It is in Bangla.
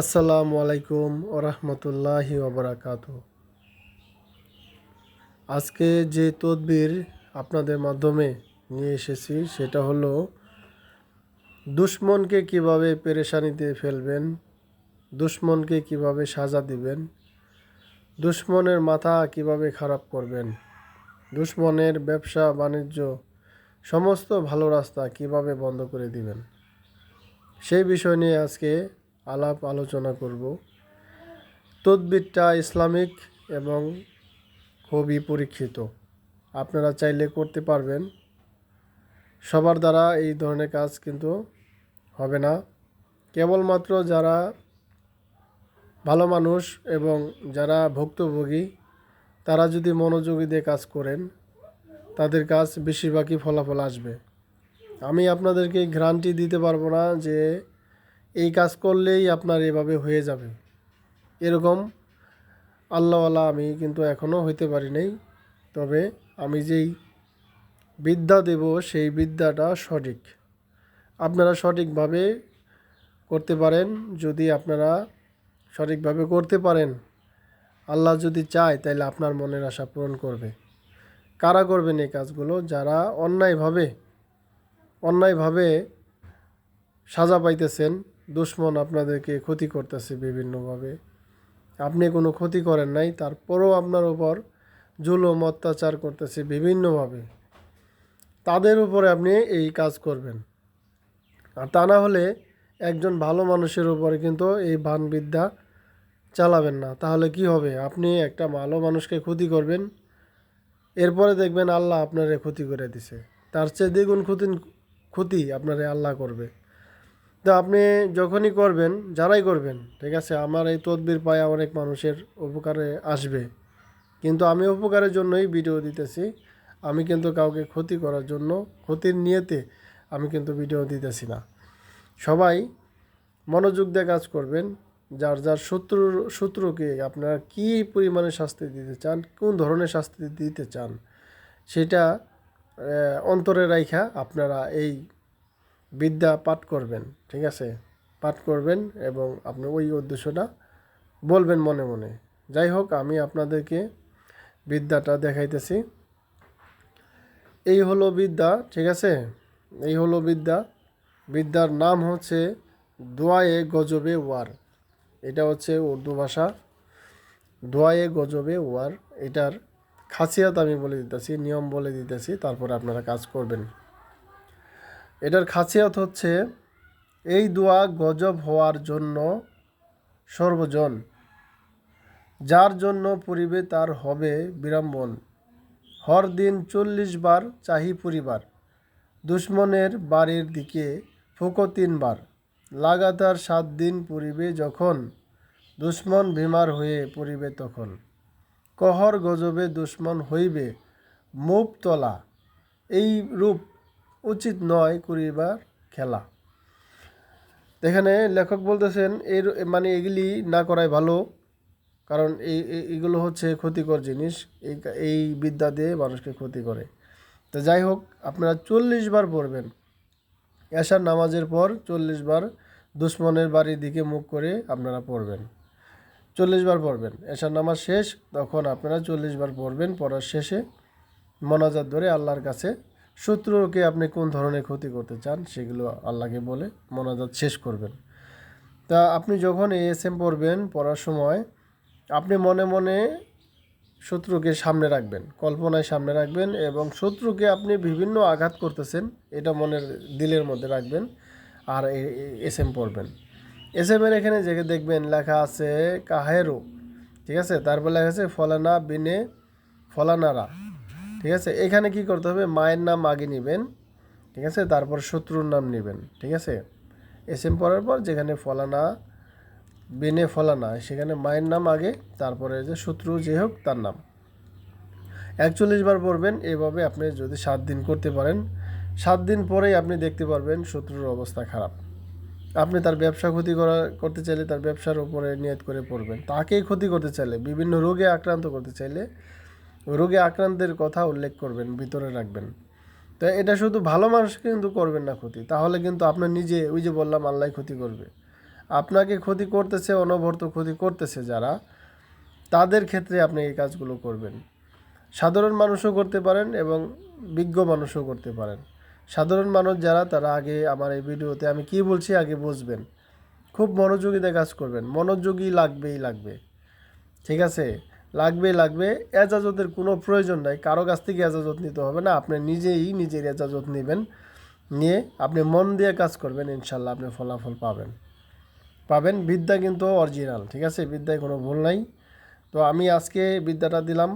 আসসালামু আলাইকুম ওরহমতুল্লাহি ওবরাকাত আজকে যে তদবির আপনাদের মাধ্যমে নিয়ে এসেছি, সেটা হলো দুশ্মনকে কীভাবে পেরেশানিতে ফেলবেন, দুশ্মনকে কীভাবে সাজা দিবেন, দুশ্মনের মাথা কীভাবে খারাপ করবেন, দুশ্মনের ব্যবসা, বাণিজ্য, সমস্ত ভালো রাস্তা কীভাবে বন্ধ করে দিবেন, সেই বিষয় নিয়ে আজকে আলাপ আলোচনা করব। তদবিরটা ইসলামিক এবং খুবই পরীক্ষিত। আপনারা চাইলে করতে পারবেন। সবার দ্বারা এই ধরনের কাজ কিন্তু হবে না। কেবলমাত্র যারা ভালো মানুষ এবং যারা ভুক্তভোগী, তারা যদি মনোযোগী দিয়ে কাজ করেন, তাদের কাজ বেশিরভাগই ফলাফল আসবে। আমি আপনাদেরকে গ্যারান্টি দিতে পারব না যে এই কাজ করলেই আপনার এভাবে হয়ে যাবে। এরকম আল্লাহওয়ালা আমি কিন্তু এখনও হইতে পারি নাই। তবে আমি যেই বিদ্যা দেব, সেই বিদ্যাটা সঠিক। আপনারা সঠিকভাবে করতে পারেন, যদি আপনারা সঠিকভাবে করতে পারেন, আল্লাহ যদি চায় তাহলে আপনার মনের আশা পূরণ করবে। কারা করবেন এই কাজগুলো? যারা অন্যায়ভাবে অন্যায়ভাবে সাজা পাইতেছেন দুশ্মন আপনাদেরকে ক্ষতি করতেছে বিভিন্নভাবে। আপনি কোনো ক্ষতি করেন নাই, তারপরেও আপনার উপর জুলুম, অত্যাচার করতেছে বিভিন্নভাবে। তাদের উপরে আপনি এই কাজ করবেন। আর তা না হলে একজন ভালো মানুষের উপরে কিন্তু এই বানবিদ্যা চালাবেন না। তাহলে কি হবে? আপনি একটা ভালো মানুষকে ক্ষতি করবেন, এরপরে দেখবেন আল্লাহ আপনারে ক্ষতি করে দিছে। তার চেয়ে দ্বিগুণ ক্ষতি ক্ষতি আপনারে আল্লাহ করবে। তো আপনি যখনই করবেন, যারাই করবেন, ঠিক আছে, আমার এই তদবির পায়া অনেক মানুষের উপকারে আসবে। কিন্তু আমি উপকারের জন্যই ভিডিও দিতেছি। আমি কিন্তু কাউকে ক্ষতি করার জন্য, ক্ষতির নিয়েতে আমি কিন্তু ভিডিও দিতেছি না। সবাই মনোযোগ দিয়ে কাজ করবেন, যার যার শত্রুর, শত্রুকে আপনারা কী পরিমাণে শাস্তি দিতে চান, কোন ধরনের শাস্তি দিতে চান, সেটা অন্তরে রাইখা আপনারা এই বিদ্যা পাঠ করবেন, ঠিক আছে? পাঠ করবেন এবং আপনি ওই উদ্দেশ্যটা বলবেন মনে মনে। যাই হোক, আমি আপনাদেরকে বিদ্যাটা দেখাইতেছি। এই হলো বিদ্যা, ঠিক আছে? এই হলো বিদ্যা। বিদ্যার নাম হচ্ছে দোয়ায়ে গজবে ওয়ার। এটা হচ্ছে উর্দু ভাষা। দোয়ায়ে গজবে ওয়ার, এটার খাসিয়াত আমি বলে দিতেছি, নিয়ম বলে দিতেছি, তারপরে আপনারা কাজ করবেন। এটার খাসিয়ত হচ্ছে এই দোয়া গজব হওয়ার জন্য সর্বজন, যার জন্য পরিবে তার হবে বিড়ম্বন। হর দিন চল্লিশ বার চাহি পরিবার, দুশ্মনের বাড়ির দিকে ফুকো তিনবার লাগাতার সাত দিন পরিবে যখন, দুশ্মন বিমার হয়ে পড়িবে তখন। কহর গজবে দুশ্মন হইবে মুখ তলা এই রূপ উচিত নয় করিবার খেলা। এখানে লেখক বলতেছেন, এর মানে এগুলি না করাই ভালো, কারণ এই এগুলো হচ্ছে ক্ষতিকর জিনিস, এই এই বিদ্যা দিয়ে মানুষকে ক্ষতি করে। তো যাই হোক, আপনারা চল্লিশ বার পড়বেন। এশার নামাজের পর চল্লিশ বার দুশ্মনের বাড়ির দিকে মুখ করে আপনারা পড়বেন। চল্লিশ বার পড়বেন। এশার নামাজ শেষ, তখন আপনারা চল্লিশ বার পড়বেন। পড়ার শেষে মনাজাত ধরে আল্লাহর কাছে শত্রুকে আপনি কোন ধরনের ক্ষতি করতে চান সেগুলো আল্লাহকে বলে মনাজাত শেষ করবেন। তা আপনি যখন এএসএম পড়বেন, পড়ার সময় আপনি মনে মনে শত্রুকে সামনে রাখবেন, কল্পনায় সামনে রাখবেন এবং শত্রুকে আপনি বিভিন্ন আঘাত করতেছেন, এটা মনের দিলের মধ্যে রাখবেন আর এস এম পড়বেন। এস এম এর এখানে যে দেখবেন লেখা আছে, কাহেরো ঠিক আছে? তারপর লেখা আছে, ফলানা বিনে ফলানারা ঠিক আছে? এখানে কি করতে হবে? মায়ের নাম আগে নেবেন, ঠিক আছে? তারপর শত্রুর নাম নেবেন, ঠিক আছে? এস এম পড়ার পর যেখানে ফলানা, বেনে ফলানা, সেখানে মায়ের নাম আগে, তারপরে যে শত্রু যে হোক তার নাম। একচল্লিশ বার পড়বেন, এভাবে আপনি যদি সাত দিন করতে পারেন, সাত দিন পরেই আপনি দেখতে পারবেন শত্রুর অবস্থা খারাপ। আপনি তার ব্যবসা ক্ষতি করা, করতে চাইলে তার ব্যবসার উপরে নিয়ত করে পড়বেন। তাকেই ক্ষতি করতে চাইলে, বিভিন্ন রোগে আক্রান্ত করতে চাইলে রোগে আক্রান্তের কথা উল্লেখ করবেন, ভিতরে রাখবেন। তো এটা শুধু ভালো মানুষকে কিন্তু করবেন না ক্ষতি। তাহলে কিন্তু আপনার নিজে, ওই যে বললাম আল্লাহ ক্ষতি করবে। আপনাকে ক্ষতি করতেছে, অনবরত ক্ষতি করতেছে যারা, তাদের ক্ষেত্রে আপনি এই কাজগুলো করবেন। সাধারণ মানুষও করতে পারেন এবং বিজ্ঞ মানুষও করতে পারেন। সাধারণ মানুষ যারা, তারা আগে আমার এই ভিডিওতে আমি কি বলছি আগে বুঝবেন। খুব মনোযোগীতে কাজ করবেন। মনোযোগী লাগবেই লাগবে। ঠিক আছে? লাগবে লাগবে। এজাজতের কোনো প্রয়োজন নাই। কারও কাছ থেকে এজাজত নিতে হবে না। আপনি নিজেই নিজের এজাজত নেবেন। নিয়ে আপনি মন দিয়ে কাজ করবেন, ইনশাল্লাহ আপনি ফলাফল পাবেন। পাবেন। বিদ্যা কিন্তু অরিজিনাল ঠিক আছে? বিদ্যায় কোনো ভুল নাই। তো আমি আজকে বিদ্যাটা দিলাম।